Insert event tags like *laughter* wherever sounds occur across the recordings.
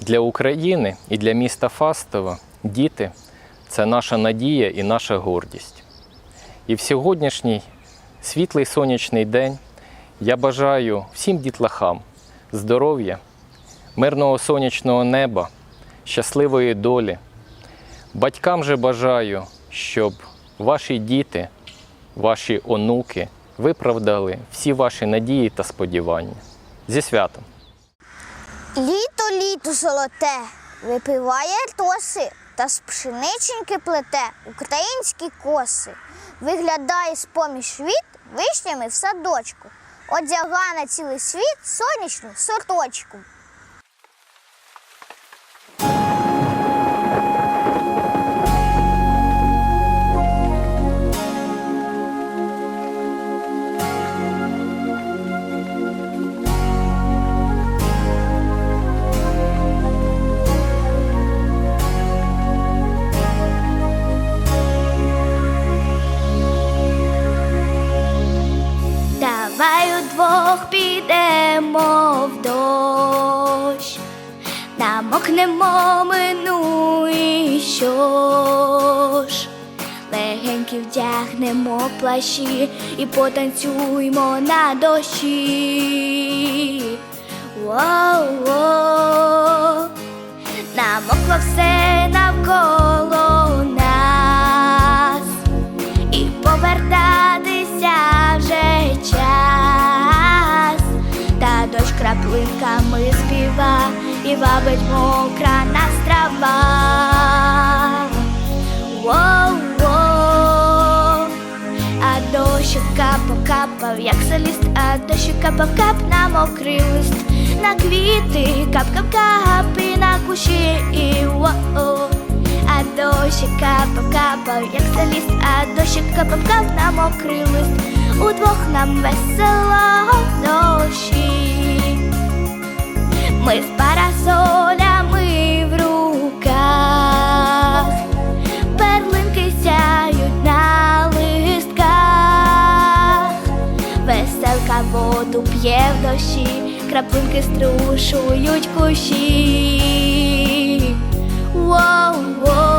Для України і для міста Фастова діти це наша надія і наша гордість. І в сьогоднішній світлий сонячний день я бажаю всім дітлахам здоров'я, мирного сонячного неба, щасливої долі. Батькам же бажаю, щоб ваші діти, ваші онуки виправдали всі ваші надії та сподівання. Зі святом! Літо золоте, випиває тоси та з пшениченьки плете українські коси. Виглядає з-поміж віт вишнями в садочку, одяга на цілий світ сонячну сорочку. Удвох підемо в дощ, намокнемо минуй що ж, легенькі вдягнемо плащі і потанцюймо на дощі. Воу-воу. Намокло все навколо дощ співа і вабить мокра нас трава. Воу-воу, а дощик капав, капав, як соліст, а дощик капав, кап на мокрий лист, на квіти, кап, кап, кап, і на кущі, і воу. А дощик капав, капав, як соліст, а дощик капав, кап на мокрий лист, удвох нам весело дощі. Ми з парасолями в руках, перлинки сяють на листках, веселка воду п'є в дощі, краплинки струшують кущі. Воу-воу,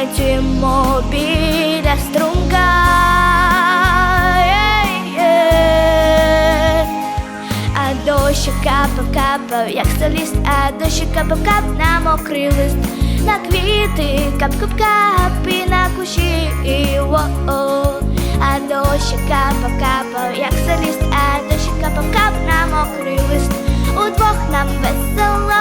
танцюємо біля струмка. Ей-ей. А дощик капав, капав, як соліст, а дощик капав, кап на мокрий на квіти, кап, кап, кап, і на кущі, і воу. А дощик капав, капав, як соліст, а дощик капав, кап на мокрий удвох нам весело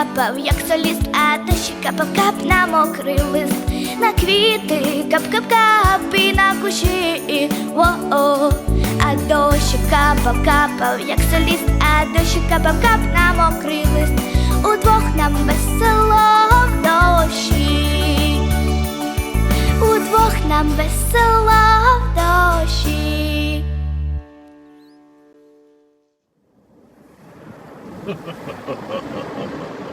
капав, як соліст, а дощик капав, кап на мокрий лист, на квіти, кап, кап, кап, і на кущі, і воу. А дощик капав, капав, як соліст, а дощик капав, кап на мокрий лист, удвох нам весело в дощі, удвох нам весело в дощі. *laughs*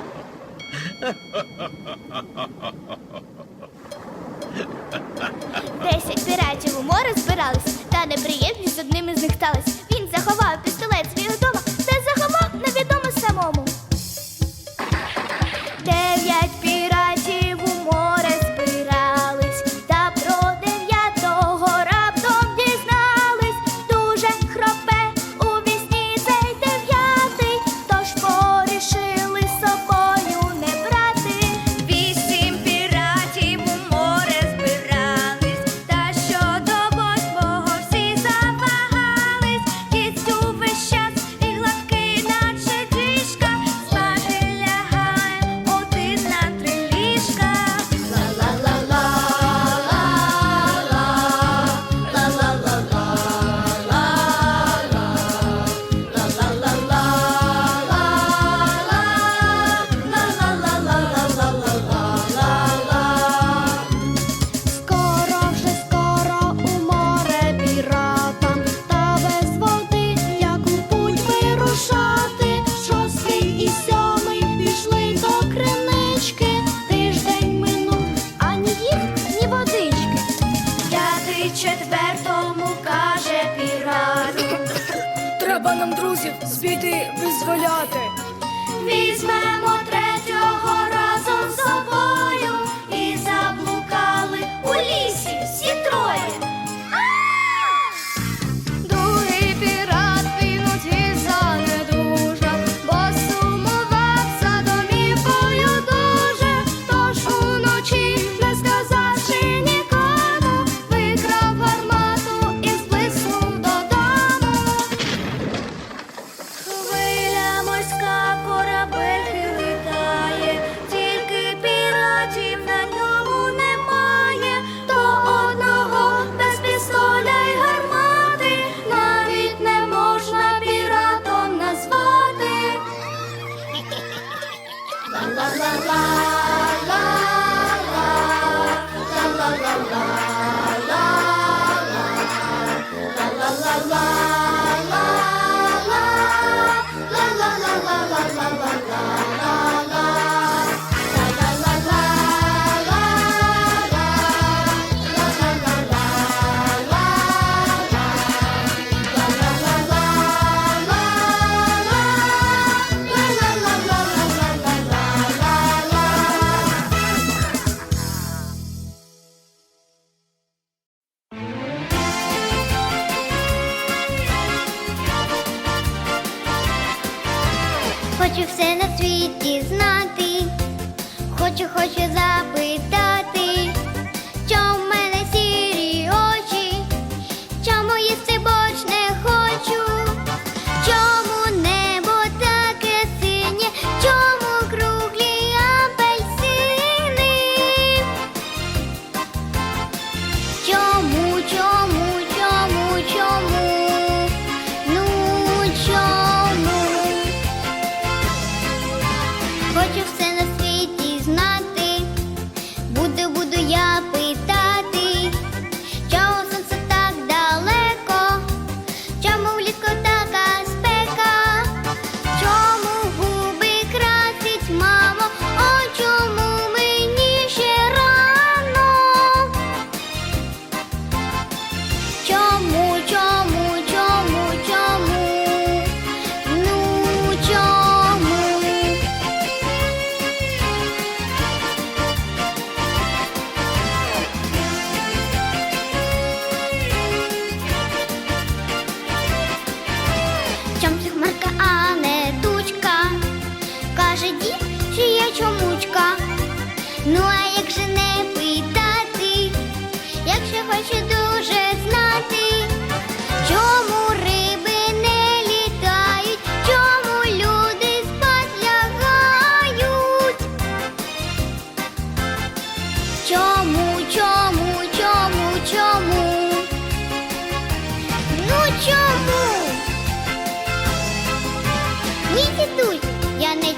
Десять піратів у море збирались, та неприємність з одним із них сталась. Він заховав пістолет свій вдома, та заховав невідомо самому. з біди визволяти. світі знати, хочу, хочу запитати, чому. I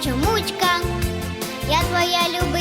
чомучка, я твоя люби.